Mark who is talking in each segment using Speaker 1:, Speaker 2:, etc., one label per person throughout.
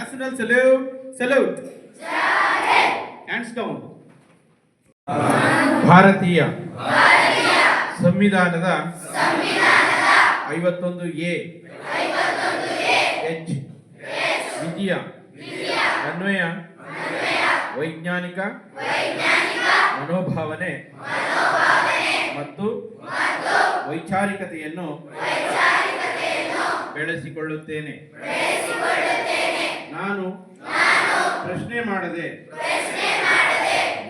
Speaker 1: National salute salute Hands down ಭಾರತೀಯ ಸಂವಿಧಾನದ ಐವತ್ತೊಂದು ಎ ಎಚ್ ವಿಧಿಯ ಅನ್ವಯ ವೈಜ್ಞಾನಿಕ ಮನೋಭಾವನೆ ಮತ್ತು ವೈಚಾರಿಕತೆಯನ್ನು ಬೆಳೆಸಿಕೊಳ್ಳುತ್ತೇನೆ. ನಾನು ಪ್ರಶ್ನೆ ಮಾಡದೆ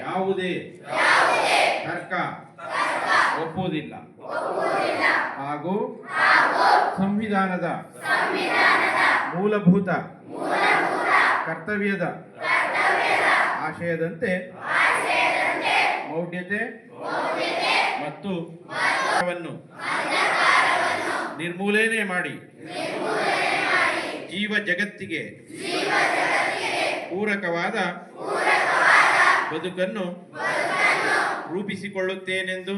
Speaker 1: ಯಾವುದೇ ತರ್ಕ ಒಪ್ಪುವುದಿಲ್ಲ. ಹಾಗೂ ಸಂವಿಧಾನದ ಮೂಲಭೂತ ಕರ್ತವ್ಯದ ಆಶಯದಂತೆ ಮೌಢ್ಯತೆ ಮತ್ತು ನಿರ್ಮೂಲನೆ ಮಾಡಿ ಜೀವ ಜಗತ್ತಿಗೆ ಪೂರಕವಾದ ಬದುಕನ್ನು ರೂಪಿಸಿಕೊಳ್ಳುತ್ತೇನೆಂದು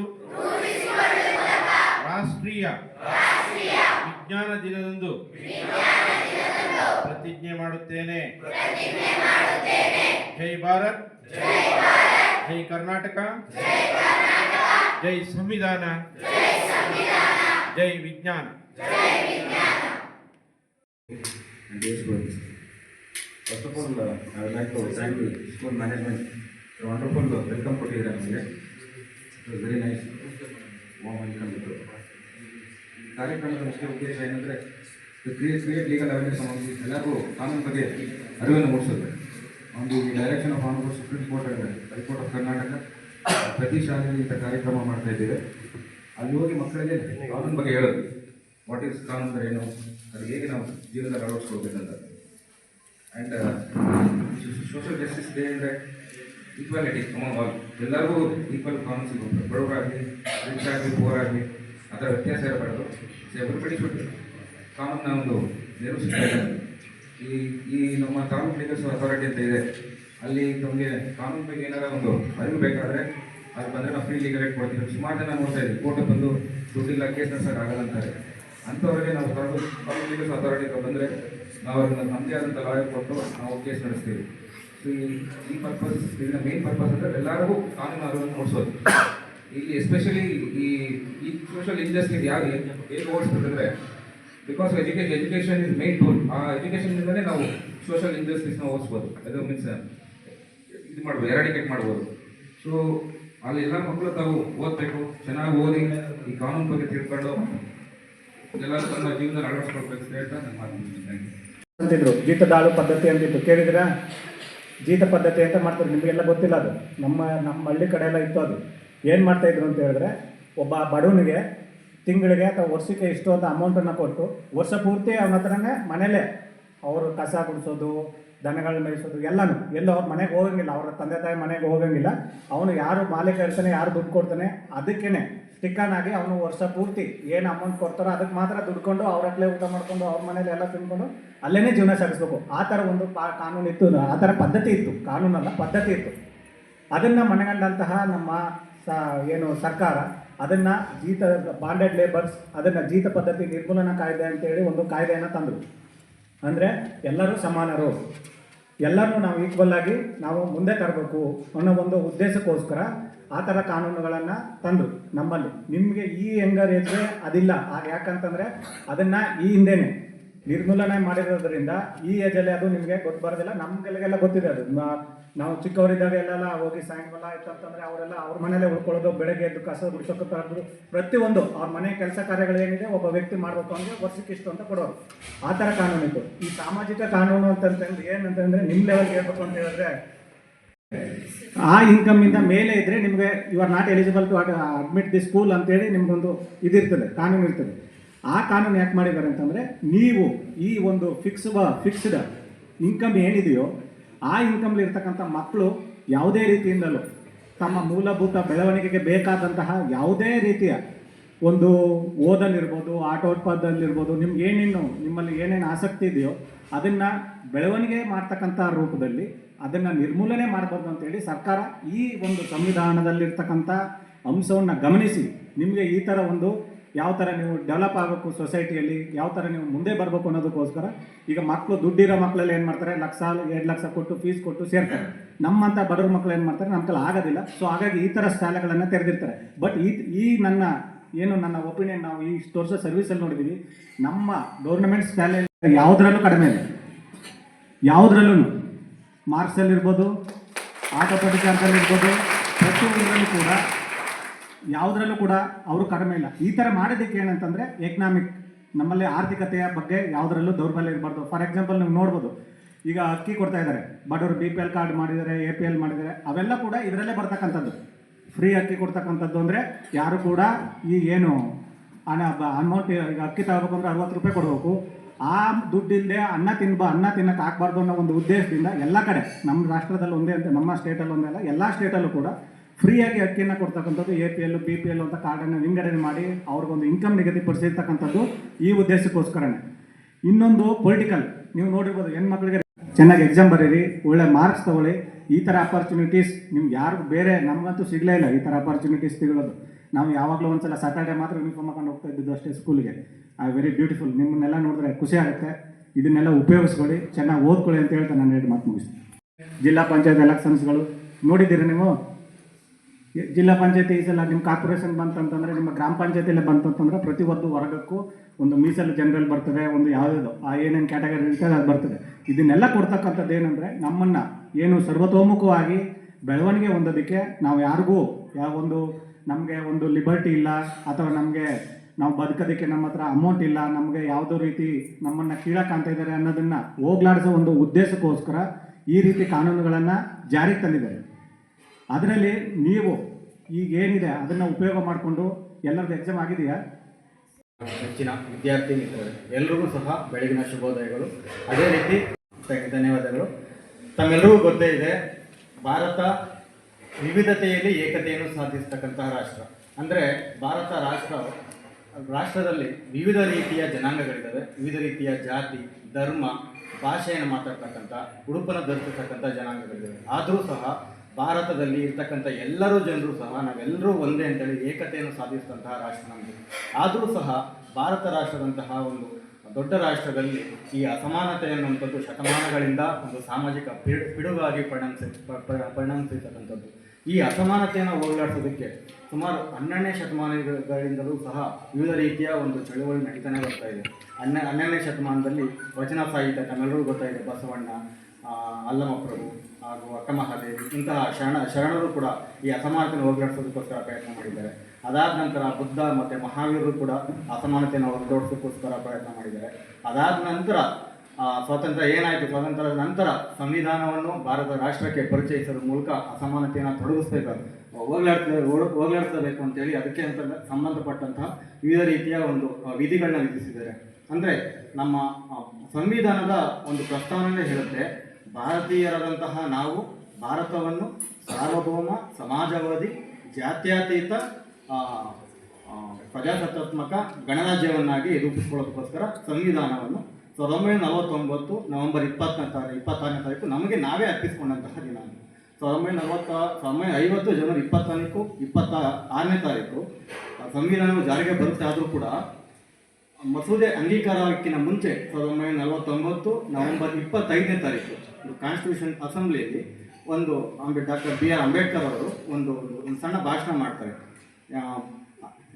Speaker 1: ರಾಷ್ಟ್ರೀಯ ವಿಜ್ಞಾನ ದಿನದಂದು ಪ್ರತಿಜ್ಞೆ ಮಾಡುತ್ತೇನೆ. ಜೈ ಭಾರತ್, ಜೈ ಕರ್ನಾಟಕ, ಜೈ ಸಂವಿಧಾನ, ಜೈ ವಿಜ್ಞಾನ.
Speaker 2: And dear students. First of all, uh, I would like to thank the school management. For wonderful uh, welcome ಕೊಟ್ಟಿದ್ದಾರೆ ನಮಗೆ it was very nice warm welcome ಇತ್ತು ಕಾರ್ಯಕ್ರಮದ ಮುಖ್ಯ ಉದ್ದೇಶ ಏನಂದರೆ create create legal awareness among ಎಲ್ಲರಿಗೂ ಕಾನೂನು ಬಗ್ಗೆ ಅರಿವನ್ನು ಮೂಡಿಸುತ್ತೆ ಒಂದು ಈ direction of honourable Supreme Court High Court of Karnataka ಪ್ರತಿ ಶಾಲೆಯಲ್ಲಿ ಇಂಥ ಕಾರ್ಯಕ್ರಮ ಮಾಡ್ತಾ ಇದ್ದೇವೆ. ಅಲ್ಲಿ ಹೋಗಿ ಮಕ್ಕಳಿಗೆ ಕಾನೂನು ಬಗ್ಗೆ ಹೇಳೋದು. ವಾಟ್ ಈಸ್ ಕಾನೂನು ಅಂದ್ರೆ ಏನು? ಅದು ಹೇಗೆ ನಾವು ಜೀವನದಲ್ಲಿ ಅಳವಡಿಸ್ಕೊಳ್ಬೇಕಂತ. ಆ್ಯಂಡ್ ಸೋಷಿಯಲ್ ಜಸ್ಟಿಸ್ ಡೇ ಅಂದರೆ ಈಕ್ವಾಲಿಟಿ ಅಮಂಗ್ ಆಲ್ ಎಲ್ಲರಿಗೂ ಈಕ್ವಲ್ ಕಾಮನ್ ಸಿಗುತ್ತೆ. ಬಡವರಾಗಲಿ ರಿಚ್ ಆಗಲಿ ಪೋರ್ ಆಗಲಿ ಅದರ ವ್ಯತ್ಯಾಸ ಇರಬಾರ್ದು. ಎವ್ರಿಬಡಿ ಶುಡ್ ಕಾಮನ್ನ ಒಂದು ಇದ್ದಾರೆ ಈ ಈ ನಮ್ಮ ತಾಲೂಕು ಲೀಗಲ್ಸ್ ಅಥಾರಿಟಿ ಅಂತ ಇದೆ. ಅಲ್ಲಿ ನಮಗೆ ಕಾನೂನು ಬಗ್ಗೆ ಏನಾರ ಒಂದು ಅರಿವು ಬೇಕಾದರೆ ಅದು ಬಂದರೆ ನಾವು ಫ್ರೀ ಲೀಗಲ್ ಕೊಡ್ತೀವಿ. ಸುಮಾರು ಜನ ನೋಡ್ತಾ ಇದ್ದೀವಿ. ಕೋರ್ಟಿಗೆ ಬಂದು ದುಡ್ಡಿಲ್ಲ ಕೇಸ್ ಸರ್ ಅಂತಾರೆ. ಅಂಥವ್ರಿಗೆ ನಾವು ಪಬ್ಲಿಕ್ ತಾಲೂಕು ಲೀಗಲ್ಸ್ ಅಥಾರಿಟಿ ಬಂದರೆ ನಾವು ಅದನ್ನು ನಮ್ಮದೇ ಆದಂಥ ಲಾಯರ್ ಕೊಟ್ಟು ನಾವು ಕೇಸ್ ನಡೆಸ್ತೀವಿ. ಸೊ ಈ ಈ ಪರ್ಪಸ್ ಇದನ್ನ ಮೇನ್ ಪರ್ಪಸ್ ಅಂದರೆ ಎಲ್ಲರಿಗೂ ಕಾನೂನು ಅರಿವನ್ನು ಮೂಡಿಸೋದು. ಇಲ್ಲಿ ಎಸ್ಪೆಷಲಿ ಈ ಈ ಸೋಷಲ್ ಇಂಡಸ್ಟ್ರಿ ಯಾರು ಹೇಗೆ ಓಡಿಸ್ಬೇಕಂದ್ರೆ because education education is main tool ಆ ಎಜುಕೇಷನ್ನಿಂದಲೇ ನಾವು ಸೋಷಲ್ ಇಂಡಸ್ಟ್ರೀಸ್ನ ಓಡಿಸ್ಬೋದು. ಅದು ಮೀನ್ಸ್ ಇದು ಮಾಡ್ಬೋದು ಎರಾಡಿಕೇಟ್ ಮಾಡ್ಬೋದು. ಸೊ ಅಲ್ಲಿ ಎಲ್ಲ ಮಕ್ಕಳು ತಾವು ಓದಬೇಕು, ಚೆನ್ನಾಗಿ ಓದಿ, ಈ ಕಾನೂನು ಬಗ್ಗೆ ತಿಳ್ಕೊಂಡು ಎಲ್ಲರೂ ತಮ್ಮ.
Speaker 3: ಅಂತಿದ್ರು ಜೀತದಾಳು ಪದ್ಧತಿ ಅಂತಿತ್ತು. ಕೇಳಿದಿರಾ ಜೀತ ಪದ್ಧತಿ ಅಂತ ಮಾಡ್ತಾರೆ. ನಿಮಗೆಲ್ಲ ಗೊತ್ತಿಲ್ಲ ಅದು. ನಮ್ಮ ನಮ್ಮ ಹಳ್ಳಿ ಕಡೆ ಎಲ್ಲ ಇತ್ತು ಅದು. ಏನು ಮಾಡ್ತಾಯಿದ್ರು ಅಂತ ಹೇಳಿದ್ರೆ, ಒಬ್ಬ ಬಡವನಿಗೆ ತಿಂಗಳಿಗೆ ಅಥವಾ ವರ್ಷಕ್ಕೆ ಇಷ್ಟು ಅಂತ ಅಮೌಂಟನ್ನು ಕೊಟ್ಟು, ವರ್ಷ ಪೂರ್ತಿ ಅವನ ಹತ್ರನೇ ಮನೇಲೇ ಅವರು ಕಸ ಗುಡಿಸೋದು, ದನಗಳನ್ನ ಮೇಯಿಸೋದು, ಎಲ್ಲನೂ. ಎಲ್ಲೋ ಅವ್ರ ಮನೆಗೆ ಹೋಗಂಗಿಲ್ಲ. ಅವರ ತಂದೆ ತಾಯಿ ಮನೆಗೆ ಹೋಗಂಗಿಲ್ಲ. ಅವನು ಯಾರು ಮಾಲೀಕ ಇರ್ತಾನೆ, ಯಾರು ದುಡ್ಡು ಕೊಡ್ತಾನೆ, ಅದಕ್ಕೇನೆ. ಸ್ಟಿಕ್ಕನ್ ಆಗಿ ಅವನು ವರ್ಷ ಪೂರ್ತಿ ಏನು ಅಮೌಂಟ್ ಕೊಡ್ತಾರೋ ಅದಕ್ಕೆ ಮಾತ್ರ ದುಡ್ಕೊಂಡು ಅವ್ರ ಊಟ ಮಾಡ್ಕೊಂಡು ಅವ್ರ ಮನೇಲಿ ಎಲ್ಲ ತಿನ್ಕೊಂಡು ಅಲ್ಲೇ ಜೀವನ ಸಾಗಿಸ್ಬೇಕು. ಆ ಥರ ಒಂದು ಪಾ ಕಾನೂನು ಇತ್ತು. ಆ ಥರ ಪದ್ಧತಿ ಇತ್ತು. ಕಾನೂನಲ್ಲ ಪದ್ಧತಿ ಇತ್ತು. ಅದನ್ನು ಮನೆಗಂಡಂತಹ ನಮ್ಮ ಸ ಏನು ಸರ್ಕಾರ ಅದನ್ನು ಜೀತ ಬಾಂಡೆಡ್ ಲೇಬರ್ಸ್ ಅದನ್ನು ಜೀತ ಪದ್ಧತಿ ನಿರ್ಮೂಲನಾ ಕಾಯ್ದೆ ಅಂತೇಳಿ ಒಂದು ಕಾಯ್ದೆಯನ್ನು ತಂದರು. ಅಂದರೆ ಎಲ್ಲರೂ ಸಮಾನರು. ಎಲ್ಲರನ್ನೂ ನಾವು ಈಕ್ವಲ್ ಆಗಿ ನಾವು ಮುಂದೆ ತರಬೇಕು ಅನ್ನೋ ಒಂದು ಉದ್ದೇಶಕ್ಕೋಸ್ಕರ ಆ ಥರ ಕಾನೂನುಗಳನ್ನು ತಂದರು ನಮ್ಮಲ್ಲಿ. ನಿಮಗೆ ಈ ಹೆಂಗರ್ ಇದ್ರೆ ಅದಿಲ್ಲ. ಆಗ ಯಾಕಂತಂದರೆ ಅದನ್ನು ಈ ಹಿಂದೆನೇ ನಿರ್ಮೂಲನೆ ಮಾಡಿರೋದ್ರಿಂದ ಈ ಏಜಲ್ಲಿ ಅದು ನಿಮಗೆ ಗೊತ್ತು ಬರೋದಿಲ್ಲ. ನಮ್ಗೆಲ್ಲ ಗೊತ್ತಿದೆ ಅದು. ನಾವು ಚಿಕ್ಕವರಿದ್ದಾಗ ಎಲ್ಲೆಲ್ಲ ಹೋಗಿ ಸಾಯಂಕಾಲ ಆಯ್ತು ಅಂತಂದ್ರೆ ಅವರೆಲ್ಲ ಅವ್ರ ಮನೇಲೆ ಉಳ್ಕೊಳ್ಳೋದು, ಬೆಳಗ್ಗೆ ಎದ್ದು ಕಸ ಗುಡಿಸೋಕೆ ತರದು ಪ್ರತಿಯೊಂದು ಅವ್ರ ಮನೆ ಕೆಲಸ ಕಾರ್ಯಗಳು ಏನಿದೆ ಒಬ್ಬ ವ್ಯಕ್ತಿ ಮಾಡಬೇಕು ಅಂದ್ರೆ ವರ್ಷಕ್ಕೆ ಇಷ್ಟು ಅಂತ ಕೊಡೋರು. ಆ ಥರ ಕಾನೂನು ಇತ್ತು. ಈ ಸಾಮಾಜಿಕ ಕಾನೂನು ಅಂತಂತಂದ್ರೆ ಏನಂತಂದರೆ ನಿಮ್ಮ ಲೆವೆಲ್ಗೆ ಹೇಳ್ಬೇಕು ಅಂತ ಹೇಳಿದ್ರೆ ಆ ಇನ್ಕಮ್ ಇಂದ ಮೇಲೆ ಇದ್ದರೆ ನಿಮಗೆ you are not eligible to admit the school ಅಂತೇಳಿ ನಿಮ್ಗೊಂದು ಇದಿರ್ತದೆ ಕಾನೂನು ಇರ್ತದೆ. ಆ ಕಾನೂನು ಯಾಕೆ ಮಾಡಿದ್ದಾರೆ ಅಂತಂದ್ರೆ, ನೀವು ಈ ಒಂದು ಫಿಕ್ಸ್ ಫಿಕ್ಸ್ಡ್ ಇನ್ಕಮ್ ಏನಿದೆಯೋ, ಆ ಇನ್ಕಮ್ಲಿ ಇರ್ತಕ್ಕಂಥ ಮಕ್ಕಳು ಯಾವುದೇ ರೀತಿಯಿಂದಲೂ ತಮ್ಮ ಮೂಲಭೂತ ಬೆಳವಣಿಗೆಗೆ ಬೇಕಾದಂತಹ ಯಾವುದೇ ರೀತಿಯ ಒಂದು ಓದಲ್ಲಿರ್ಬೋದು ಆಟೋತ್ಪಾದಲ್ಲಿರ್ಬೋದು ನಿಮ್ಗೆ ಏನೇನು, ನಿಮ್ಮಲ್ಲಿ ಏನೇನು ಆಸಕ್ತಿ ಇದೆಯೋ ಅದನ್ನು ಬೆಳವಣಿಗೆ ಮಾಡ್ತಕ್ಕಂಥ ರೂಪದಲ್ಲಿ ಅದನ್ನು ನಿರ್ಮೂಲನೆ ಮಾಡಬಾರ್ದು ಅಂತೇಳಿ ಸರ್ಕಾರ ಈ ಒಂದು ಸಂವಿಧಾನದಲ್ಲಿರ್ತಕ್ಕಂಥ ಅಂಶವನ್ನು ಗಮನಿಸಿ. ನಿಮಗೆ ಈ ಥರ ಒಂದು ಯಾವ ಥರ ನೀವು ಡೆವಲಪ್ ಆಗಬೇಕು ಸೊಸೈಟಿಯಲ್ಲಿ ಯಾವ ಥರ ನೀವು ಮುಂದೆ ಬರಬೇಕು ಅನ್ನೋದಕ್ಕೋಸ್ಕರ ಈಗ ಮಕ್ಕಳು ದುಡ್ಡಿರೋ ಮಕ್ಕಳೆಲ್ಲ ಏನು ಮಾಡ್ತಾರೆ? ಲಕ್ಷ, ಎರಡು ಲಕ್ಷ ಕೊಟ್ಟು ಫೀಸ್ ಕೊಟ್ಟು ಸೇರ್ತಾರೆ. ನಮ್ಮಂಥ ಬಡವ್ರ ಮಕ್ಕಳು ಏನು ಮಾಡ್ತಾರೆ? ನಮ್ಮ ಕಲ ಆಗೋದಿಲ್ಲ. ಸೊ ಹಾಗಾಗಿ ಈ ಥರ ಶಾಲೆಗಳನ್ನು ತೆರೆದಿರ್ತಾರೆ. ಬಟ್ ಈ ಈ ನನ್ನ, ಏನು ನನ್ನ ಒಪಿನಿಯನ್ ನಾವು ಈ ಇಷ್ಟು ವರ್ಷ ಸರ್ವಿಸಲ್ಲಿ ನೋಡಿದ್ದೀವಿ ನಮ್ಮ ಗೌರ್ಮೆಂಟ್ ಶಾಲೆ ಯಾವುದರಲ್ಲೂ ಕಡಿಮೆ ಇಲ್ಲ. ಯಾವುದ್ರಲ್ಲೂ ಮಾರ್ಕ್ಸಲ್ಲಿ ಆಟ ಪ್ರತಿಕಾರದಲ್ಲಿರ್ಬೋದು ಪ್ರತಿಯೊಂದರಲ್ಲೂ ಕೂಡ, ಯಾವುದರಲ್ಲೂ ಕೂಡ ಅವರು ಕಡಿಮೆ ಇಲ್ಲ. ಈ ಥರ ಮಾಡೋದಕ್ಕೆ ಏನಂತಂದರೆ ಎಕನಾಮಿಕ್ ನಮ್ಮಲ್ಲಿ ಆರ್ಥಿಕತೆಯ ಬಗ್ಗೆ ಯಾವುದರಲ್ಲೂ ದೌರ್ಬಲ್ಯ ಇರಬಾರ್ದು. ಫಾರ್ ಎಕ್ಸಾಂಪಲ್ ನೀವು ನೋಡ್ಬೋದು, ಈಗ ಅಕ್ಕಿ ಕೊಡ್ತಾ ಇದ್ದಾರೆ. ಬಡವರು ಬಿ ಪಿ ಎಲ್ ಕಾರ್ಡ್ ಮಾಡಿದ್ದಾರೆ ಎ ಪಿ ಎಲ್ ಮಾಡಿದ್ದಾರೆ, ಅವೆಲ್ಲ ಕೂಡ ಇದರಲ್ಲೇ ಬರ್ತಕ್ಕಂಥದ್ದು. ಫ್ರೀ ಅಕ್ಕಿ ಕೊಡ್ತಕ್ಕಂಥದ್ದು ಅಂದರೆ ಯಾರು ಕೂಡ ಈ ಏನು ಹಣ ಅಮೌಂಟ್ ಈಗ ಅಕ್ಕಿ ತಗೋಬೇಕು ಅಂದ್ರೆ ಅರವತ್ತು ರೂಪಾಯಿ ಕೊಡಬೇಕು. ಆ ದುಡ್ಡಿಲ್ಲದೆ ಅನ್ನ ತಿನ್ಬ, ಅನ್ನ ತಿನ್ನಕ್ಕೆ ಹಾಕ್ಬಾರ್ದು ಅನ್ನೋ ಒಂದು ಉದ್ದೇಶದಿಂದ ಎಲ್ಲ ಕಡೆ, ನಮ್ಮ ರಾಷ್ಟ್ರದಲ್ಲಿ ಒಂದೇ ಅಂತ, ನಮ್ಮ ಸ್ಟೇಟಲ್ಲಿ ಒಂದೇ ಅಲ್ಲ, ಎಲ್ಲ ಸ್ಟೇಟಲ್ಲೂ ಕೂಡ ಫ್ರೀಯಾಗಿ ಅಕ್ಕಿಯನ್ನು ಕೊಡ್ತಕ್ಕಂಥದ್ದು, A P L, B P L ಅಂತ ಕಾರ್ಡನ್ನು ವಿಂಗಡಣೆ ಮಾಡಿ ಅವ್ರಿಗೊಂದು ಇನ್ಕಮ್ ನಿಗದಿಪಡಿಸಿರ್ತಕ್ಕಂಥದ್ದು ಈ ಉದ್ದೇಶಕ್ಕೋಸ್ಕರನೇ. ಇನ್ನೊಂದು ಪೊಲಿಟಿಕಲ್ ನೀವು ನೋಡಿರ್ಬೋದು ಹೆಣ್ಮಕ್ಳಿಗೆ ಚೆನ್ನಾಗಿ ಎಕ್ಸಾಮ್ ಬರೀರಿ, ಒಳ್ಳೆ ಮಾರ್ಕ್ಸ್ ತಗೊಳ್ಳಿ, ಈ ಥರ ಅಪರ್ಚುನಿಟೀಸ್ ನಿಮ್ಗೆ ಯಾರಿಗೂ ಬೇರೆ ನಮಗಂತೂ ಸಿಗಲೇ ಇಲ್ಲ ಈ ಥರ ಅಪರ್ಚುನಿಟೀಸ್ ಸಿಗೋದು ನಾವು ಯಾವಾಗಲೂ ಒಂದ್ಸಲ ಸ್ಯಾಟರ್ಡೆ ಮಾತ್ರ ಯೂನಿಫಾರ್ಮ್ ಹಾಕೊಂಡು ಹೋಗ್ತಾ ಇದ್ದಿದ್ದು ಅಷ್ಟೇ ಸ್ಕೂಲ್ಗೆ ಐ ವೆರಿ ಬ್ಯೂಟಿಫುಲ್ ನಿಮ್ಮನ್ನೆಲ್ಲ ನೋಡಿದ್ರೆ ಖುಷಿ ಆಗುತ್ತೆ. ಇದನ್ನೆಲ್ಲ ಉಪಯೋಗಿಸ್ಕೊಳ್ಳಿ, ಚೆನ್ನಾಗಿ ಓದ್ಕೊಳ್ಳಿ ಅಂತ ಹೇಳ್ತಾ ನಾನು ಹೇಳಿ ಮಾತು ಮುಗಿಸ್ತೀನಿ. ಜಿಲ್ಲಾ ಪಂಚಾಯತ್ ಎಲೆಕ್ಷನ್ಸ್ಗಳು ನೋಡಿದ್ದೀರಿ ನೀವು? ಜಿಲ್ಲಾ ಪಂಚಾಯತಿ ಈ ಸಲ ನಿಮ್ಮ ಕಾರ್ಪೊರೇಷನ್ ಬಂತಂತಂದರೆ, ನಿಮ್ಮ ಗ್ರಾಮ ಪಂಚಾಯತಿಯಲ್ಲೇ ಬಂತಂತಂದರೆ ಪ್ರತಿ ಒಂದು ವರ್ಗಕ್ಕೂ ಒಂದು ಮೀಸಲು ಜನರಲ್ ಬರ್ತದೆ, ಒಂದು ಯಾವುದೋ, ಆ ಏನೇನು ಕ್ಯಾಟಗರಿ ಇರ್ತದೆ ಅದು ಬರ್ತದೆ. ಇದನ್ನೆಲ್ಲ ಕೊಡ್ತಕ್ಕಂಥದ್ದು ಏನಂದರೆ, ನಮ್ಮನ್ನು ಏನು ಸರ್ವತೋಮುಖವಾಗಿ ಬೆಳವಣಿಗೆ ಹೊಂದೋದಕ್ಕೆ ನಾವು ಯಾರಿಗೂ ಯಾವ ಒಂದು ನಮಗೆ ಒಂದು ಲಿಬರ್ಟಿ ಇಲ್ಲ, ಅಥವಾ ನಮಗೆ ನಾವು ಬದುಕೋದಕ್ಕೆ ನಮ್ಮ ಹತ್ರ ಅಮೌಂಟ್ ಇಲ್ಲ, ನಮಗೆ ಯಾವುದೋ ರೀತಿ ನಮ್ಮನ್ನು ಕೀಳಾ ಕಾಣ್ತಾ ಇದ್ದಾರೆ ಅನ್ನೋದನ್ನು ಹೋಗ್ಲಾಡಿಸೋ ಒಂದು ಉದ್ದೇಶಕ್ಕೋಸ್ಕರ ಈ ರೀತಿ ಕಾನೂನುಗಳನ್ನು ಜಾರಿಗೆ ತಂದಿದ್ದಾರೆ. ಅದರಲ್ಲಿ ನೀವು ಈಗ ಏನಿದೆ ಅದನ್ನು ಉಪಯೋಗ ಮಾಡಿಕೊಂಡು ಎಲ್ಲರದ್ದು ಎಕ್ಸಾಮ್ ಆಗಿದೆಯಾ?
Speaker 4: ಹೆಚ್ಚಿನ ವಿದ್ಯಾರ್ಥಿ ಮಿತ್ರರೇ, ಎಲ್ರಿಗೂ ಸಹ ಬೆಳಗಿನ ಶುಭೋದಯಗಳು. ಅದೇ ರೀತಿ ಧನ್ಯವಾದಗಳು. ತಮ್ಮೆಲ್ಲರಿಗೂ ಗೊತ್ತೇ ಇದೆ, ಭಾರತ ವಿವಿಧತೆಯಲ್ಲಿ ಏಕತೆಯನ್ನು ಸಾಧಿಸ್ತಕ್ಕಂತಹ ರಾಷ್ಟ್ರ. ಅಂದರೆ ಭಾರತ ರಾಷ್ಟ್ರ ರಾಷ್ಟ್ರದಲ್ಲಿ ವಿವಿಧ ರೀತಿಯ ಜನಾಂಗಗಳಿದ್ದಾವೆ. ವಿವಿಧ ರೀತಿಯ ಜಾತಿ, ಧರ್ಮ, ಭಾಷೆಯನ್ನು ಮಾತಾಡ್ತಕ್ಕಂಥ, ಉಡುಪನ್ನು ಧರಿಸತಕ್ಕಂಥ ಜನಾಂಗಗಳಿದ್ದಾವೆ. ಆದರೂ ಸಹ ಭಾರತದಲ್ಲಿ ಇರ್ತಕ್ಕಂಥ ಎಲ್ಲರೂ ಜನರು ಸಹ ನಾವೆಲ್ಲರೂ ಒಂದೇ ಅಂತೇಳಿ ಏಕತೆಯನ್ನು ಸಾಧಿಸಿದಂತಹ ರಾಷ್ಟ್ರ ನಮಗೆ ಆದರೂ ಸಹ ಭಾರತ ರಾಷ್ಟ್ರದಂತಹ ಒಂದು ದೊಡ್ಡ ರಾಷ್ಟ್ರದಲ್ಲಿ ಈ ಅಸಮಾನತೆ ಅನ್ನುವಂಥದ್ದು ಶತಮಾನಗಳಿಂದ ಒಂದು ಸಾಮಾಜಿಕ ಪಿಡು, ಪಿಡುಗಾಗಿ ಪರಿಣಮಿಸಿ ಪರಿಣಮಿಸಿರ್ತಕ್ಕಂಥದ್ದು. ಈ ಅಸಮಾನತೆಯನ್ನು ಹೋಗಲಾಡಿಸೋದಕ್ಕೆ ಸುಮಾರು ಹನ್ನೆರಡನೇ ಶತಮಾನಗಳಿಂದಲೂ ಸಹ ವಿವಿಧ ರೀತಿಯ ಒಂದು ಚಳುವಳಿ ನಡೀತಾನೆ ಬರ್ತಾ ಇದೆ. ಹನ್ನೆ, ಹನ್ನೆರಡನೇ ಶತಮಾನದಲ್ಲಿ ವಚನ ಸಾಹಿತ್ಯ ತಮ್ಮೆಲ್ಲರೂ ಗೊತ್ತಾಯಿದೆ ಬಸವಣ್ಣ ಅಲ್ಲಮಪ್ರಭು ಹಾಗೂ ಅಕ್ಕಮಹಾದೇವಿ ಇಂತಹ ಶರಣ, ಶರಣರು ಕೂಡ ಈ ಅಸಮಾನತೆಯನ್ನು ಹೋಗಲಾಡಿಸೋದಕ್ಕೋಸ್ಕರ ಪ್ರಯತ್ನ ಮಾಡಿದ್ದಾರೆ. ಅದಾದ ನಂತರ ಬುದ್ಧ ಮತ್ತು ಮಹಾವೀರರು ಕೂಡ ಅಸಮಾನತೆಯನ್ನು ಹೊರದೋಡಿಸೋದಕ್ಕೋಸ್ಕರ ಪ್ರಯತ್ನ ಮಾಡಿದ್ದಾರೆ. ಅದಾದ ನಂತರ ಸ್ವಾತಂತ್ರ್ಯ ಏನಾಯಿತು? ಸ್ವಾತಂತ್ರ್ಯದ ನಂತರ ಸಂವಿಧಾನವನ್ನು ಭಾರತ ರಾಷ್ಟ್ರಕ್ಕೆ ಪರಿಚಯಿಸೋದ್ರ ಮೂಲಕ ಅಸಮಾನತೆಯನ್ನು ತೊಡಗಿಸ್ಬೇಕಾದ್ರೆ ಹೋಗ್ಲಾಡ್ಸ ಹೋಗ್ಲಾಡ್ಸಬೇಕು ಅಂತೇಳಿ ಅದಕ್ಕೆ ಅಂತ ಸಂಬಂಧಪಟ್ಟಂತಹ ವಿವಿಧ ರೀತಿಯ ಒಂದು ವಿಧಿಗಳನ್ನ ವಿಧಿಸಿದ್ದಾರೆ. ಅಂದರೆ ನಮ್ಮ ಸಂವಿಧಾನದ ಒಂದು ಪ್ರಸ್ತಾವನೆ ಹೇಳುತ್ತೆ, ಭಾರತೀಯರಾದಂತಹ ನಾವು ಭಾರತವನ್ನು ಸಾರ್ವಭೌಮ, ಸಮಾಜವಾದಿ, ಜಾತ್ಯತೀತ ಪ್ರಜಾಸತ್ತಾತ್ಮಕ ಗಣರಾಜ್ಯವನ್ನಾಗಿ ರೂಪಿಸ್ಕೊಳ್ಳೋದಕ್ಕೋಸ್ಕರ ಸಂವಿಧಾನವನ್ನು ಸಾವಿರದ ಒಂಬೈನೂರ ನಲವತ್ತೊಂಬತ್ತು ನವೆಂಬರ್ ಇಪ್ಪತ್ತನೇ ತಾರೀಕು ಇಪ್ಪತ್ತಾರನೇ ತಾರೀಕು ನಮಗೆ ನಾವೇ ಅರ್ಪಿಸಿಕೊಂಡಂತಹ ದಿನ. ಸಾವಿರದ ಒಂಬೈನೂರ ನಲವತ್ತ ಸಾವಿರದ ಐವತ್ತು ಜನವರಿ ಇಪ್ಪತ್ತಾರಕ್ಕೂ ಇಪ್ಪತ್ತ ಆರನೇ ತಾರೀಕು. ಸಂವಿಧಾನವು ಜಾರಿಗೆ ಬರುತ್ತೆ ಆದರೂ ಕೂಡ ಮಸೂದೆ ಅಂಗೀಕಾರಕ್ಕಿಂತ ಮುಂಚೆ ಸಾವಿರದ ಒಂಬೈನೂರ ನಲವತ್ತೊಂಬತ್ತು ನವೆಂಬರ್ ಇಪ್ಪತ್ತೈದನೇ ತಾರೀಕು ಒಂದು ಕಾನ್ಸ್ಟಿಟ್ಯೂಷನ್ ಅಸೆಂಬ್ಲಿಯಲ್ಲಿ ಒಂದು ಅಂಬೇಡ್ ಡಾಕ್ಟರ್ ಬಿ ಆರ್ ಅಂಬೇಡ್ಕರ್ ಅವರು ಒಂದು ಒಂದು ಸಣ್ಣ ಭಾಷಣ ಮಾಡ್ತಾರೆ.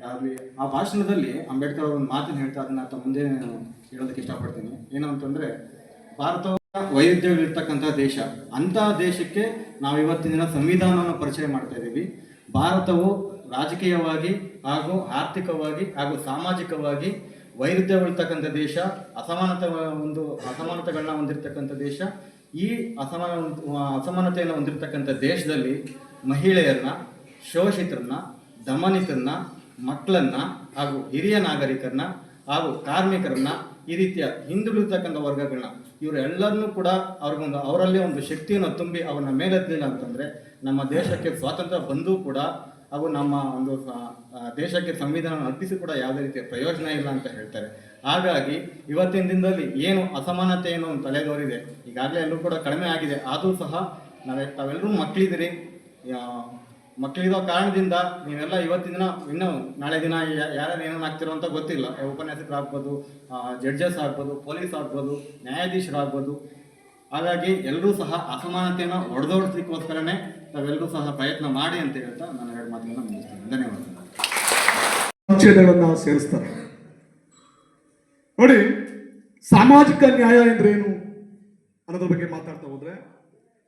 Speaker 4: ಯಾವ್ದು ಆ ಭಾಷಣದಲ್ಲಿ ಅಂಬೇಡ್ಕರ್ ಅವರು ಒಂದು ಮಾತನ್ನು ಹೇಳ್ತಾ ಅದನ್ನ ಅಥವಾ ಮುಂದೆ ಹೇಳೋದಕ್ಕೆ ಇಷ್ಟಪಡ್ತೀನಿ. ಏನು ಅಂತಂದರೆ ಭಾರತವು ವೈವಿಧ್ಯಗಳಿರ್ತಕ್ಕಂಥ ದೇಶ. ಅಂತಹ ದೇಶಕ್ಕೆ ನಾವು ಇವತ್ತಿನ ದಿನ ಸಂವಿಧಾನವನ್ನು ಪರಿಚಯ ಮಾಡ್ತಾ ಇದ್ದೀವಿ ಭಾರತವು ರಾಜಕೀಯವಾಗಿ ಹಾಗೂ ಆರ್ಥಿಕವಾಗಿ ಹಾಗೂ ಸಾಮಾಜಿಕವಾಗಿ ವೈರುಧ್ಯಗಳಿರ್ತಕ್ಕಂಥ ದೇಶ, ಅಸಮಾನತೆ ಒಂದು, ಅಸಮಾನತೆಗಳನ್ನ ಹೊಂದಿರತಕ್ಕಂಥ ದೇಶ. ಈ ಅಸಮಾನ, ಅಸಮಾನತೆಯನ್ನು ಹೊಂದಿರತಕ್ಕಂಥ ದೇಶದಲ್ಲಿ ಮಹಿಳೆಯರನ್ನ, ಶೋಷಿತರನ್ನ, ದಮನಿತರನ್ನ ಮಕ್ಕಳನ್ನ ಹಾಗೂ ಹಿರಿಯ ನಾಗರಿಕರನ್ನ ಹಾಗೂ ಕಾರ್ಮಿಕರನ್ನ ಈ ರೀತಿಯ ಹಿಂದುಳಿದಿರ್ತಕ್ಕಂಥ ವರ್ಗಗಳನ್ನ ಇವರೆಲ್ಲರನ್ನೂ ಕೂಡ ಅವ್ರಿಗೊಂದು ಅವರಲ್ಲಿ ಒಂದು ಶಕ್ತಿಯನ್ನು ತುಂಬಿ ಅವ್ರನ್ನ ಮೇಲೆತ್ತಲಿಲ್ಲ ಅಂತಂದ್ರೆ ನಮ್ಮ ದೇಶಕ್ಕೆ ಸ್ವಾತಂತ್ರ್ಯ ಬಂದರೂ ಕೂಡ ಹಾಗೂ ನಮ್ಮ ಒಂದು ದೇಶಕ್ಕೆ ಸಂವಿಧಾನ ಅರ್ಪಿಸಿ ಕೂಡ ಯಾವುದೇ ರೀತಿಯ ಪ್ರಯೋಜನ ಇಲ್ಲ ಅಂತ ಹೇಳ್ತಾರೆ. ಹಾಗಾಗಿ ಇವತ್ತಿನ ದಿನದಲ್ಲಿ ಏನು ಅಸಮಾನತೆ ಏನೋ ಒಂದು ತಲೆದೋರಿದೆ, ಈಗಾಗಲೇ ಎಲ್ಲರೂ ಕೂಡ ಕಡಿಮೆ ಆಗಿದೆ. ಆದರೂ ಸಹ ನಾವೇ, ತಾವೆಲ್ಲರೂ ಮಕ್ಕಳಿದ್ದೀರಿ ಮಕ್ಕಳಿರೋ ಕಾರಣದಿಂದ ನೀವೆಲ್ಲ ಇವತ್ತಿನ ದಿನ, ಇನ್ನೂ ನಾಳೆ ದಿನ ಯಾರ್ಯಾರು ಏನೇನು ಆಗ್ತಿರೋ ಅಂತ ಗೊತ್ತಿಲ್ಲ. ಉಪನ್ಯಾಸಕರಾಗ್ಬೋದು ಜಡ್ಜಸ್ ಆಗ್ಬೋದು ಪೊಲೀಸ್ ಆಗ್ಬೋದು ನ್ಯಾಯಾಧೀಶರಾಗ್ಬೋದು ಹಾಗಾಗಿ ಎಲ್ಲರೂ ಸಹ ಅಸಮಾನತೆಯನ್ನು ಒಡೆದೋಡಿಸ್ಲಿಕ್ಕೋಸ್ಕರನೇ ತಾವೆಲ್ಲರೂ ಸಹ ಪ್ರಯತ್ನ ಮಾಡಿ ಅಂತ ಹೇಳ್ತಾ ನಾನು ಎರಡು ಮಾತುಗಳನ್ನು ಮುಗಿಸ್ತೇನೆ. ಧನ್ಯವಾದಗಳು.
Speaker 5: ಸೇರಿಸ್ತಾರೆ. ನೋಡಿ, ಸಾಮಾಜಿಕ ನ್ಯಾಯ ಎಂದ್ರೇನು ಅನ್ನೋದ್ರ ಬಗ್ಗೆ ಮಾತಾಡ್ತಾ ಹೋದ್ರೆ,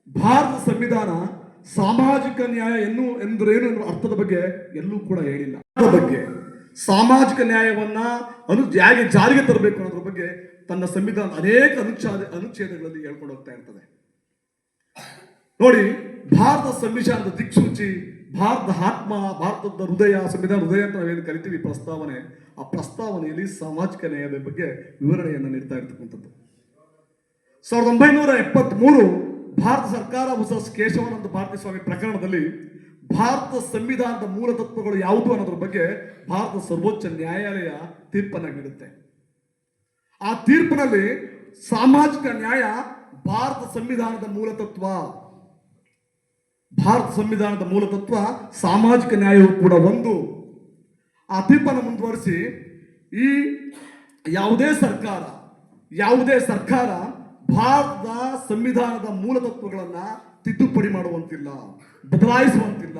Speaker 5: ಭಾರತ ಸಂವಿಧಾನ ಸಾಮಾಜಿಕ ನ್ಯಾಯ ಎನ್ನು ಎಂದ್ರೇನು ಎನ್ನುವ ಅರ್ಥದ ಬಗ್ಗೆ ಎಲ್ಲೂ ಕೂಡ ಹೇಳಿಲ್ಲ. ಅದರ ಬಗ್ಗೆ ಸಾಮಾಜಿಕ ನ್ಯಾಯವನ್ನ ಅನು ಹೇಗೆ ಜಾರಿಗೆ ತರಬೇಕು ಅನ್ನೋದ್ರ ಬಗ್ಗೆ ತನ್ನ ಸಂವಿಧಾನ ಅನೇಕ ಅನುಚ್ಛಾದ ಅನುಚ್ಛೇದಗಳಲ್ಲಿ ಹೇಳ್ಕೊಂಡು ಹೋಗ್ತಾ ಇರ್ತದೆ. ನೋಡಿ, ಭಾರತ ಸಂವಿಧಾನದ ದಿಕ್ಸೂಚಿ, ಭಾರತದ ಆತ್ಮ, ಭಾರತದ ಹೃದಯ ಸಂವಿಧಾನ ಹೃದಯ ಅಂತ ನಾವೇನು ಕರಿತೀವಿ? ಪ್ರಸ್ತಾವನೆ. ಆ ಪ್ರಸ್ತಾವನೆಯಲ್ಲಿ ಸಾಮಾಜಿಕ ನ್ಯಾಯದ ಬಗ್ಗೆ ವಿವರಣೆಯನ್ನು ನೀಡ್ತಾ ಇರ್ತಕ್ಕಂಥದ್ದು. ಸಾವಿರದ ಒಂಬೈನೂರ ಎಪ್ಪತ್ಮೂರು ಭಾರತ ಸರ್ಕಾರ ಹೊಸ ಕೇಶವಾನಂದ ಭಾರತೀಯ ಸ್ವಾಮಿ ಪ್ರಕರಣದಲ್ಲಿ ಭಾರತ ಸಂವಿಧಾನದ ಮೂಲ ತತ್ವಗಳು ಯಾವುದು ಅನ್ನೋದ್ರ ಬಗ್ಗೆ ಭಾರತ ಸರ್ವೋಚ್ಚ ನ್ಯಾಯಾಲಯ ತೀರ್ಪನ್ನ ನೀಡುತ್ತೆ. ಆ ತೀರ್ಪಿನಲ್ಲಿ ಸಾಮಾಜಿಕ ನ್ಯಾಯ ಭಾರತ ಸಂವಿಧಾನದ ಮೂಲ ತತ್ವ. ಭಾರತ ಸಂವಿಧಾನದ ಮೂಲ ತತ್ವ ಸಾಮಾಜಿಕ ನ್ಯಾಯವು ಕೂಡ ಒಂದು. ಆ ತೀರ್ಪನ್ನು ಮುಂದುವರಿಸಿ ಈ ಯಾವುದೇ ಸರ್ಕಾರ ಯಾವುದೇ ಸರ್ಕಾರ ಭಾರತದ ಸಂವಿಧಾನದ ಮೂಲ ತತ್ವಗಳನ್ನ ತಿದ್ದುಪಡಿ ಮಾಡುವಂತಿಲ್ಲ, ಬದಲಾಯಿಸುವಂತಿಲ್ಲ,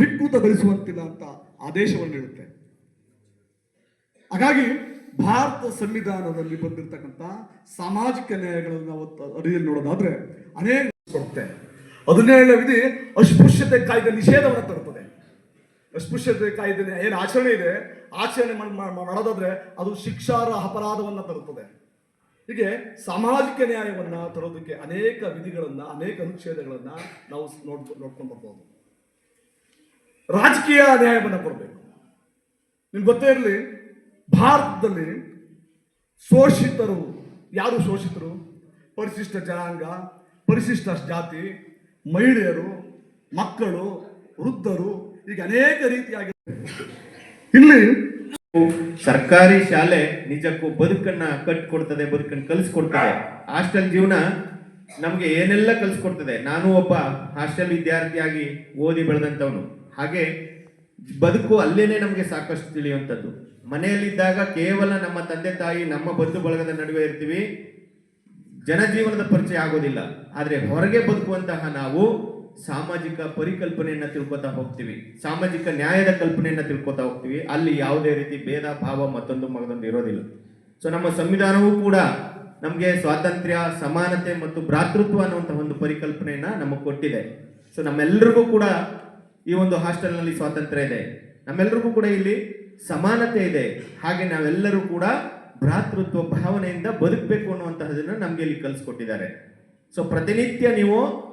Speaker 5: ವಿಕೃತಗೊಳಿಸುವಂತಿಲ್ಲ ಅಂತ ಆದೇಶವನ್ನು ನೀಡುತ್ತೆ ಹಾಗಾಗಿ ಭಾರತ ಸಂವಿಧಾನದಲ್ಲಿ ಬಂದಿರತಕ್ಕಂಥ ಸಾಮಾಜಿಕ ನ್ಯಾಯಗಳನ್ನು ಅಡಿಯಲ್ಲಿ ನೋಡೋದಾದ್ರೆ ಅನೇಕ ಕೊಡುತ್ತೆ. ಹದಿನೇಳನೇ ವಿಧಿ ಅಸ್ಪೃಶ್ಯತೆ ಕಾಯ್ದೆ ನಿಷೇಧವನ್ನು ತರುತ್ತದೆ. ಅಸ್ಪೃಶ್ಯತೆ ಕಾಯ್ದೆ ಏನು ಆಚರಣೆ ಇದೆ? ಆಚರಣೆ ಮಾಡ್- ಮಾಡ್- ಮಾಡೋದಾದ್ರೆ ಅದು ಶಿಕ್ಷಾರ ಅಪರಾಧವನ್ನ ತರುತ್ತದೆ. ಹೀಗೆ ಸಾಮಾಜಿಕ ನ್ಯಾಯವನ್ನ ತರೋದಕ್ಕೆ ಅನೇಕ ವಿಧಿಗಳನ್ನ, ಅನೇಕ ಅನುಚ್ಛೇದಗಳನ್ನು ನಾವು ನೋಡ್, ನೋಡ್ಕೊಂಡು ಬರ್ಬೋದು. ರಾಜಕೀಯ ನ್ಯಾಯವನ್ನ ಕೊಡಬೇಕು. ನಿಮ್ಗೆ ಗೊತ್ತೇ ಇರಲಿ, ಭಾರತದಲ್ಲಿ ಶೋಷಿತರು, ಯಾರು ಶೋಷಿತರು? ಪರಿಶಿಷ್ಟ ಜನಾಂಗ, ಪರಿಶಿಷ್ಟ ಜಾತಿ, ಮಹಿಳೆಯರು, ಮಕ್ಕಳು, ವೃದ್ಧರು ಈಗ ಅನೇಕ ರೀತಿಯಾಗಿ. ಇಲ್ಲಿ
Speaker 6: ಸರ್ಕಾರಿ ಶಾಲೆ ನಿಜಕ್ಕೂ ಬದುಕನ್ನ ಕಟ್ಕೊಡ್ತದೆ, ಬದುಕನ್ನು ಕಲಿಸ್ಕೊಡ್ತದೆ. ಹಾಸ್ಟೆಲ್ ಜೀವನ ನಮ್ಗೆ ಏನೆಲ್ಲ ಕಲಿಸ್ಕೊಡ್ತದೆ? ನಾನು ಒಬ್ಬ ಹಾಸ್ಟೆಲ್ ವಿದ್ಯಾರ್ಥಿಯಾಗಿ ಓದಿ ಬೆಳೆದಂಥವನು. ಹಾಗೆ ಬದುಕು ಅಲ್ಲೇನೆ ನಮಗೆ ಸಾಕಷ್ಟು ತಿಳಿಯುವಂಥದ್ದು. ಮನೆಯಲ್ಲಿದ್ದಾಗ ಕೇವಲ ನಮ್ಮ ತಂದೆ ತಾಯಿ, ನಮ್ಮ ಬಂಧು ಬಳಗದ ನಡುವೆ ಇರ್ತೀವಿ. ಜನಜೀವನದ ಪರಿಚಯ ಆಗೋದಿಲ್ಲ. ಆದ್ರೆ ಹೊರಗೆ ಬದುಕುವಂತಹ ನಾವು ಸಾಮಾಜಿಕ ಪರಿಕಲ್ಪನೆಯನ್ನ ತಿಳ್ಕೊತಾ ಹೋಗ್ತೀವಿ. ಸಾಮಾಜಿಕ ನ್ಯಾಯದ ಕಲ್ಪನೆಯನ್ನ ತಿಳ್ಕೊತಾ ಹೋಗ್ತೀವಿ. ಅಲ್ಲಿ ಯಾವುದೇ ರೀತಿ ಭೇದ, ಭಾವ ಮತ್ತೊಂದು ಮಗದೊಂದು ಇರೋದಿಲ್ಲ. ಸೊ ನಮ್ಮ ಸಂವಿಧಾನವೂ ಕೂಡ ನಮಗೆ ಸ್ವಾತಂತ್ರ್ಯ, ಸಮಾನತೆ ಮತ್ತು ಭ್ರಾತೃತ್ವ ಅನ್ನುವಂಥ ಒಂದು ಪರಿಕಲ್ಪನೆಯನ್ನ ನಮಗೆ ಕೊಟ್ಟಿದೆ. ಸೊ ನಮ್ಮೆಲ್ಲರಿಗೂ ಕೂಡ ಈ ಒಂದು ಹಾಸ್ಟೆಲ್ನಲ್ಲಿ ಸ್ವಾತಂತ್ರ್ಯ ಇದೆ. ನಮ್ಮೆಲ್ಲರಿಗೂ ಕೂಡ ಇಲ್ಲಿ ಸಮಾನತೆ ಇದೆ. ಹಾಗೆ ನಾವೆಲ್ಲರೂ ಕೂಡ ಭ್ರಾತೃತ್ವ, ಭಾವನೆಯಿಂದ ಬದುಕಬೇಕು ಅನ್ನುವಂತಹದನ್ನ ನಮಗೆ ಇಲ್ಲಿ ಕಲಿಸ್ಕೊಟ್ಟಿದ್ದಾರೆ. ಸೊ ಪ್ರತಿನಿತ್ಯ ನೀವು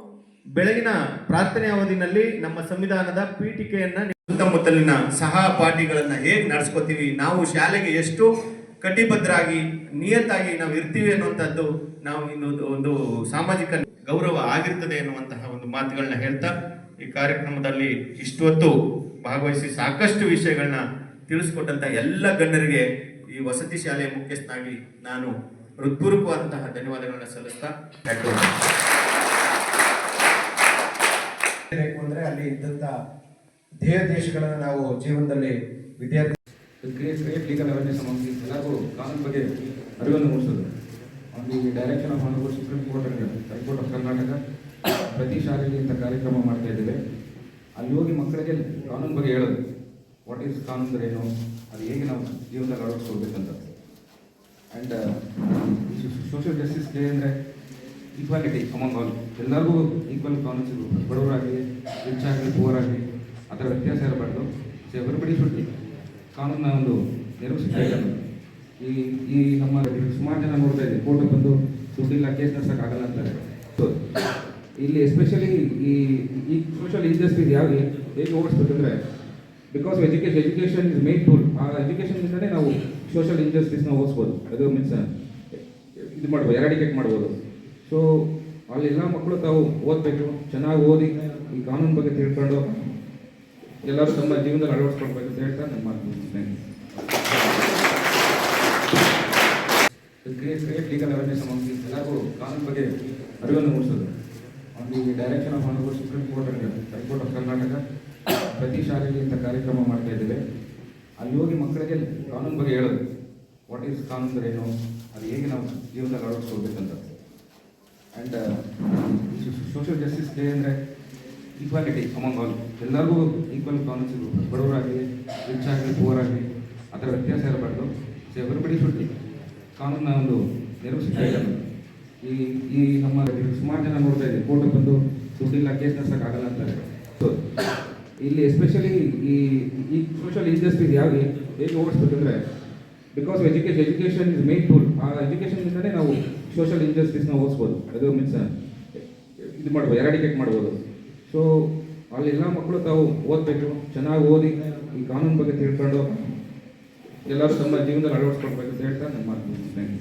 Speaker 6: ಬೆಳಗಿನ ಪ್ರಾರ್ಥನೆ ಅವಧಿನಲ್ಲಿ ನಮ್ಮ ಸಂವಿಧಾನದ ಪೀಠಿಕೆಯನ್ನ ಸುತ್ತಮುತ್ತಲಿನ ಸಹಪಾಠಿಗಳನ್ನ ಹೇಗೆ ನಡೆಸ್ಕೋತೀವಿ, ನಾವು ಶಾಲೆಗೆ ಎಷ್ಟು ಕಟಿಬದ್ಧರಾಗಿ ನಿಯತ್ತಾಗಿ ನಾವು ಇರ್ತೀವಿ ಅನ್ನುವಂಥದ್ದು ನಾವು ಇನ್ನೊಂದು ಒಂದು ಸಾಮಾಜಿಕ ಗೌರವ ಆಗಿರ್ತದೆ ಅನ್ನುವಂತಹ ಒಂದು ಮಾತುಗಳನ್ನ ಹೇಳ್ತಾ, ಈ ಕಾರ್ಯಕ್ರಮದಲ್ಲಿ ಇಷ್ಟೊತ್ತು ಭಾಗವಹಿಸಿ ಸಾಕಷ್ಟು ವಿಷಯಗಳನ್ನ ತಿಳಿಸ್ಕೊಟ್ಟಂತ ಎಲ್ಲ ಗಣ್ಯರಿಗೆ ಈ ವಸತಿ ಶಾಲೆಯ ಮುಖ್ಯಸ್ಥನಾಗಿ ನಾನು ಹೃತ್ಪೂರ್ವಕವಾದಂತಹ ಧನ್ಯವಾದಗಳನ್ನ ಸಲ್ಲಿಸ್ತಾ
Speaker 7: ಬೇಕು ಅಂದ್ರೆ ಅಲ್ಲಿ ಇದ್ದಂತ ಧ್ಯೇಯ ದೇಶಗಳನ್ನು ನಾವು ಜೀವನದಲ್ಲಿ ವಿದ್ಯಾರ್ಥಿ
Speaker 2: ಕ್ರಿಯೇಟ್ ಕ್ರಿಯೇಟ್ ಕಾನೂನು ಬಗ್ಗೆ ಅರಿವನ್ನು ಮೂಡಿಸೋದು the direction of honourable Supreme Court High Court of Karnataka ಪ್ರತಿ ಶಾಲೆಯಲ್ಲಿ ಇಂಥ ಕಾರ್ಯಕ್ರಮ ಮಾಡ್ತಾ ಇದ್ದೇವೆ. ಅಲ್ಲಿ ಹೋಗಿ ಮಕ್ಕಳಿಗೆ ಕಾನೂನು ಬಗ್ಗೆ ಹೇಳೋದು. ವಾಟ್ ಈಸ್ ಕಾನೂನು ಏನು? ಅದು ಹೇಗೆ ನಾವು ಜೀವನದಲ್ಲಿ ಅಳವಡಿಸ್ಕೊಳ್ಬೇಕಂತ. ಆ್ಯಂಡ್ ಸೋಷಿಯಲ್ ಜಸ್ಟಿಸ್ ಡೇ ಅಂದರೆ ಈಕ್ವಾಲಿಟಿ ಅಮಂಗ್ ಆಲ್ ಎಲ್ಲರಿಗೂ ಈಕ್ವಲ್ ಕಾನೂನು ಸಿಗಬೇಕು ಬಡವರಾಗಲಿ ರಿಚ್ ಆಗಲಿ ಪೂರ್ ಆಗಲಿ ಆ ಥರ ವ್ಯತ್ಯಾಸ ಇರಬಾರ್ದು. ಸೊ ಎವ್ರಿಬಡಿ ಶುಡ್ ಕಾನೂನ ಒಂದು ನೆರವೇರಿಸಿದ್ದಾರೆ ಈ ಈ ನಮ್ಮ ಸುಮಾರು ಜನ ನೋಡ್ತಾ ಇದ್ದೀವಿ ಕೋರ್ಟ್ ಬಂದು ದುಡ್ಡಿಲ್ಲ, ಕೇಸ್ ನಡೆಸೋಕ್ಕಾಗಲ್ಲ ಅಂತಾರೆ ಸೊ ಇಲ್ಲಿ ಎಸ್ಪೆಷಲಿ ಈ ಈ ಸೋಷಿಯಲ್ ಇಂಡಸ್ಟ್ರೀಸ್ ಯಾವ ಹೇಗೆ ಓಡಿಸ್ಬೇಕಂದ್ರೆ because education education is main tool ಆ ಎಜುಕೇಷನ್ನಿಂದಲೇ ನಾವು ಸೋಷಿಯಲ್ ಇಂಜಸ್ಟಿಸ್ನ ಓದಿಸ್ಬೋದು ಅದು ಮೀನ್ಸ್ ಇದು ಮಾಡ್ಬೋದು ಎರಡಿಕೇಟ್ ಮಾಡ್ಬೋದು ಸೊ ಅಲ್ಲೆಲ್ಲ ಮಕ್ಕಳು ತಾವು ಓದಬೇಕು, ಚೆನ್ನಾಗಿ ಓದಿ ಈ ಕಾನೂನು ಬಗ್ಗೆ ತಿಳ್ಕೊಂಡು ಎಲ್ಲರೂ ತಮ್ಮ ಜೀವನದಲ್ಲಿ ಅಳವಡಿಸ್ಕೊಳ್ಬೇಕು ಅಂತ ಹೇಳ್ತಾ ನನ್ನ ಮಾತು create create legal awareness amount ಕಾನೂನು ಬಗ್ಗೆ ಅರಿವನ್ನು ಮೂಡಿಸೋದು. ಈ direction of honourable Supreme Court and High Court of Karnataka ಪ್ರತಿ ಶಾಲೆಯಲ್ಲಿ ಇಂಥ ಕಾರ್ಯಕ್ರಮ ಮಾಡ್ತಾ ಇದ್ದೇವೆ. ಅಲ್ಲಿ ಹೋಗಿ ಮಕ್ಕಳಿಗೆ ಕಾನೂನು ಬಗ್ಗೆ ಹೇಳೋದು. ವಾಟ್ ಈಸ್ ಕಾನೂನು ಏನು? ಅದು ಹೇಗೆ ನಾವು ಜೀವನದಲ್ಲಿ ಅಳವಡಿಸ್ಕೊಳ್ಬೇಕಂತ. ಆ್ಯಂಡ್ ಸೋಷಿಯಲ್ ಜಸ್ಟಿಸ್ ಡೇ ಅಂದರೆ ಈಕ್ವಾಲಿಟಿ ಅಮಂಗ್ ಆಲ್ ಎಲ್ಲರಿಗೂ ಈಕ್ವಲ್ ಕಾನೂನು ಸಿಗಬೇಕು ಬಡವರಾಗಲಿ ರಿಚ್ ಆಗಲಿ ಪೂರ್ ಆಗಲಿ, ಆ ಥರ ವ್ಯತ್ಯಾಸ ಇರಬಾರ್ದು. ಸೊ ಎವ್ರಿಬಡಿ ಶುಡ್ ಕಾನೂನ ಒಂದು ನೆರವೇರಿಸಿದ್ದಾರೆ ಈ ಈ ನಮ್ಮ ಸುಮಾರು ಜನ ನೋಡ್ತಾ ಇದ್ದೀವಿ ಕೋರ್ಟ್ ಬಂದು ದುಡ್ಡಿಲ್ಲ ಕೇಸ್ ನಡೆಸೋಕ್ಕಾಗಲ್ಲ ಅಂತಾರೆ ಸೊ ಇಲ್ಲಿ ಎಸ್ಪೆಷಲಿ ಈ ಈ ಸೋಷಿಯಲ್ ಇಂಜಸ್ಟಿಸ್ ಯಾವ ಹೇಗೆ ಓಡಿಸ್ಬೇಕಂದ್ರೆ because education education is main tool ಆ ಎಜುಕೇಷನ್ನಿಂದಲೇ ನಾವು ಸೋಷಿಯಲ್ ಇಂಜಸ್ಟಿಸ್ನ ಓದಿಸ್ಬೋದು ಅದು ಮೀನ್ಸ್ ಇದು ಮಾಡ್ಬೋದು ಎರಾಡಿಕೇಟ್ ಮಾಡ್ಬೋದು. ಸೊ ಅಲ್ಲೆಲ್ಲ ಮಕ್ಕಳು ತಾವು ಓದಬೇಕು, ಚೆನ್ನಾಗಿ ಓದಿ, ಈ ಕಾನೂನು ಬಗ್ಗೆ ತಿಳ್ಕೊಂಡು ಎಲ್ಲರೂ ತಮ್ಮ ಜೀವನದಲ್ಲಿ ಅಳವಡಿಸ್ಕೊಳ್ಬೇಕು ಅಂತ ಹೇಳ್ತಾ ನನ್ನ ಮಾತು ಮುಗಿಸ್ತೇನೆ.